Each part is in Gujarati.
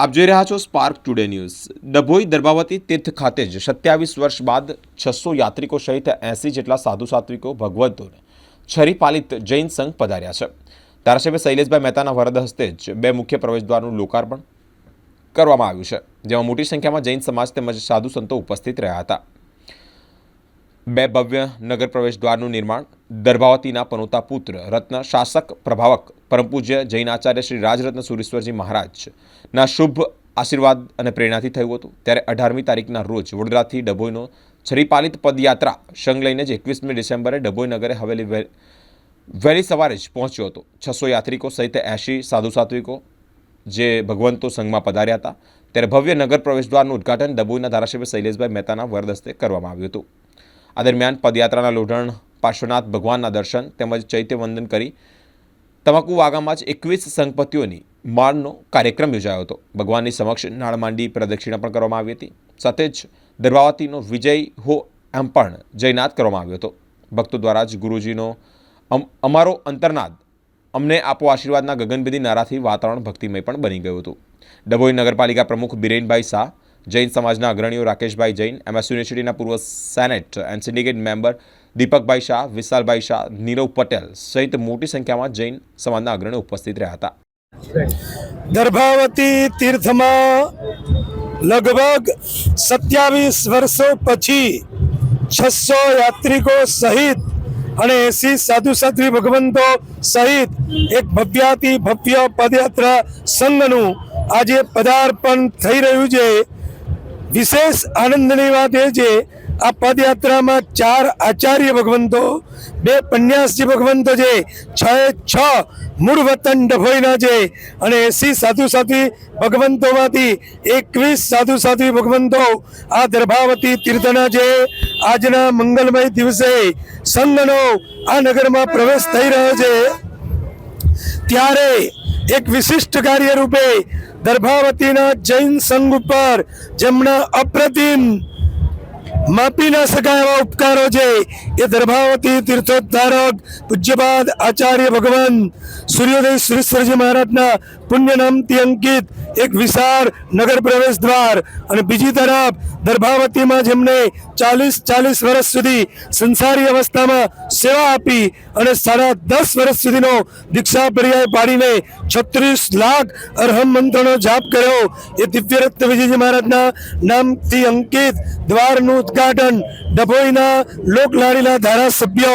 આપ જોઈ રહ્યા છો Spark Today News Dabhoi Darbhavati તીર્થ ખાતે જ સત્યાવીસ વર્ષ બાદ છસો યાત્રિકો સહિત એંસી જેટલા સાધુ સાત્વિકો, ભગવંતોને છરી પાલિત જૈન સંઘ પધાર્યા છે. ધારાસભ્ય શૈલેષભાઈ મહેતાના વરદ હસ્તે જ બે મુખ્ય પ્રવેશદ્વારનું લોકાર્પણ કરવામાં આવ્યું છે, જેમાં મોટી સંખ્યામાં જૈન સમાજ તેમજ સાધુ સંતો ઉપસ્થિત રહ્યા હતા. બે ભવ્ય નગર પ્રવેશ દ્વારનું નિર્માણ, દર્ભાવતીના પનોતા પુત્ર, રત્ન શાસક પ્રભાવક, પરમ પૂજ્ય જૈન આચાર્ય શ્રી રાજરત્ન સુરેશ્વરજી મહારાજના શુભ આશીર્વાદ અને પ્રેરણાથી થયું હતું. ત્યારે અઢારમી તારીખના રોજ વડોદરાથી ડભોઈનો છરીપાલિત પદયાત્રા સંઘ લઈને જ એકવીસમી ડિસેમ્બરે ડભોઈ નગરે હવેલી વહેલી સવારે જ પહોંચ્યો હતો. છસો યાત્રિકો સહિત એંશી સાધુ સાત્વિકો જે ભગવંતો સંઘમાં પધાર્યા હતા. ત્યારે ભવ્ય નગર પ્રવેશદ્વારનું ઉદ્ઘાટન ડભોઈના ધારાસભ્ય શૈલેષભાઈ મહેતાના વરદસ્તે કરવામાં આવ્યું હતું. આ દરમિયાન પદયાત્રાના લોઢણ, પાર્શ્વનાથ ભગવાનના દર્શન તેમજ ચૈત્ય વંદન કરી તમાકુ વાગામાં જ એકવીસ સંગપતિઓની માળનો કાર્યક્રમ યોજાયો હતો. ભગવાનની સમક્ષ નાળમાંડી પ્રદક્ષિણા પણ કરવામાં આવી હતી. સાથે જ દરવાવતીનો વિજય હો એમ પણ જયનાદ કરવામાં આવ્યો હતો. ભક્તો દ્વારા જ ગુરુજીનો અમ, અમારો અંતરનાદ, અમને આપો આશીર્વાદના ગગનભેદી નારાથી વાતાવરણ ભક્તિમય પણ બની ગયું હતું. ડભોઈ નગરપાલિકા પ્રમુખ બિરેનભાઈ શાહ જૈન સમાજના અગ્રણીઓ રાકેશભાઈ જૈન, એમએસ યુનિવર્સિટીના પૂર્વ senate and syndicate member Deepakbhai Shah, Vishalbhai Shah, Nirav Patel સહિત મોટી સંખ્યામાં જૈન સમાજના અગ્રણીઓ ઉપસ્થિત રહ્યા હતા. દર્ભાવતી તીર્થમાં લગભગ સત્યાવીસ વર્ષો પછી છસો યાત્રિકો સહિત અને એસી સાધુ સાધ્વી ભગવંતો સહિત એક ભવ્યાતિ ભવ્ય પદયાત્રા સંઘનું આજે પદાર્પણ થઈ રહ્યું છે. વિશેષ આનંદની વાત એ છે, આ પદયાત્રામાં ચાર આચાર્ય ભગવંતો, બે પન્યાસજી ભગવંતો છે, છ છ મૂળ વતન ડભોઈના છે અને એસી સાધુ સાધ્વી ભગવંતોમાંથી એકવીસ સાધુ સાધ્વી ભગવંતો આ દર્ભાવતી તીર્થના છે. આજના મંગલમય દિવસે સંઘનો આ નગરમાં પ્રવેશ થઈ રહ્યો છે. ત્યારે એક વિશિષ્ટ કાર્ય રૂપે દર્ભાવતીના જૈન સંઘ ઉપર જેમના અપ્રતિમ માપી ના શકાય એવા ઉપકારો છે. એ દર્ભાવતી તીર્થોદ્ધારક પૂજ્યપાદ આચાર્ય ભગવાન સૂર્યોદય સુરેશ્વરજી મહારાજના પુણ્ય નામથી અંકિત એક વિશાળ નગર પ્રવેશ દ્વાર અને બીજી તરફ દર્ભાવતીમાં જેમને ચાલીસ ચાલીસ વર્ષ સુધી સંસારી અવસ્થામાં સેવા આપી અને સાડા દસ વર્ષ સુધીનો દીક્ષા પર્યાય પાડીને છત્રીસ લાખ અરહમ મંત્રનો જાપ કર્યો એ દિવ્યરત્ન વિજયજી મહારાજના નામથી અંકિત દ્વારનું ઉદ્ઘાટન ડભોઈના લોકલાડીલા ધારાસભ્ય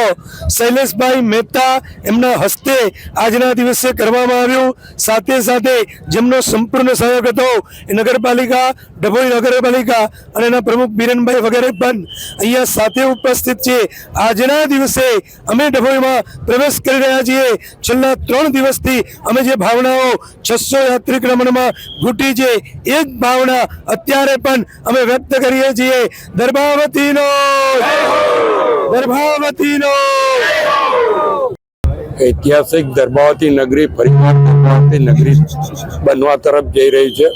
શૈલેષભાઈ મહેતા એમના હસ્તે આજના દિવસે કરવામાં આવ્યું. સાથે સાથે જેમનો સંપૂર્ણ સહયોગ હતો એ નગરપાલિકા, ડભોઈ નગરપાલિકા અને એના પ્રમુખ બિરેનભાઈ વગેરે પણ અહીંયા સાથે ઉપસ્થિત છે. આજના દિવસે અમે ડભોઈમાં પ્રવેશ કરી રહ્યા છીએ. છેલ્લા ત્રણ દિવસથી અમે જે ભાવનાઓ છસો યાત્રિક રમણમાં ઘૂટી છે, એ જ ભાવના અત્યારે પણ અમે વ્યક્ત કરીએ છીએ. દર્ભાવતીનો દર્ભાવતીનો ઐતિહાસિક દર્ભાવતી નગરી ફરીવાર દર્ભાવતી નગરી બનવા તરફ જઈ રહી છે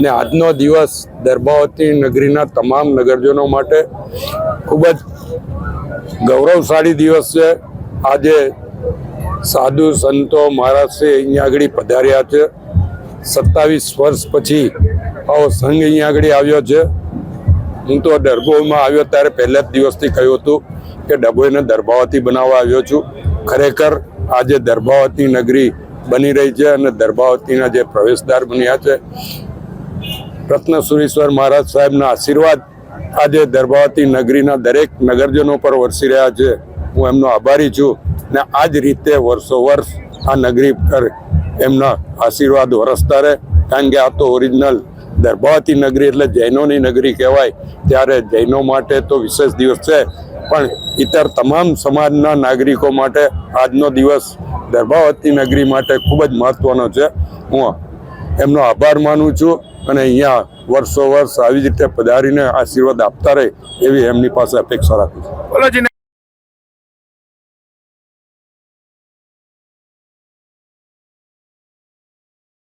ને આજનો દિવસ દર્ભાવતી નગરીના તમામ નગરજનો માટે ખૂબ જ ગૌરવશાળી દિવસ છે. આજે સાધુ સંતો મહારાષ્ટ્રી અહીંયા આગળ પધાર્યા છે. સત્તાવીસ વર્ષ પછી આવો સંઘ અહીંયા આગળ આવ્યો છે. હું તો ડભોઈમાં આવ્યો ત્યારે પહેલા જ દિવસથી કહ્યું હતું કે ડભોઈને દરબાવતી બનાવવા આવ્યો છું. ખરેખર આજે દર્ભાવતી નગરી બની રહી છે અને દર્ભાવતીના જે પ્રવેશદ્વાર બન્યા છે, રત્નસુરેશ્વર મહારાજ સાહેબના આશીર્વાદ આજે દર્ભાવતી નગરીના દરેક નગરજનો પર વરસી રહ્યા છે, હું એમનો આભારી છું ને આ જ રીતે વર્ષો વર્ષ આ નગરી પર એમના આશીર્વાદ વરસતા રહે. કારણ કે આ તો ઓરિજિનલ દર્ભાવતી નગરી એટલે જૈનોની નગરી કહેવાય. ત્યારે જૈનો માટે તો વિશેષ દિવસ છે. પણ ઇતર તમામ સમાજના નાગરિકો માટે આજનો દિવસ દર્ભાવતી નગરી માટે ખૂબ જ મહત્ત્વનો છે. હું એમનો આભાર માનું છું અને અહીંયા વર્ષો વર્ષ આવી રીતે પધારીને આશીર્વાદ આપતા રહે એવી એમની પાસે અપેક્ષા રાખું છું.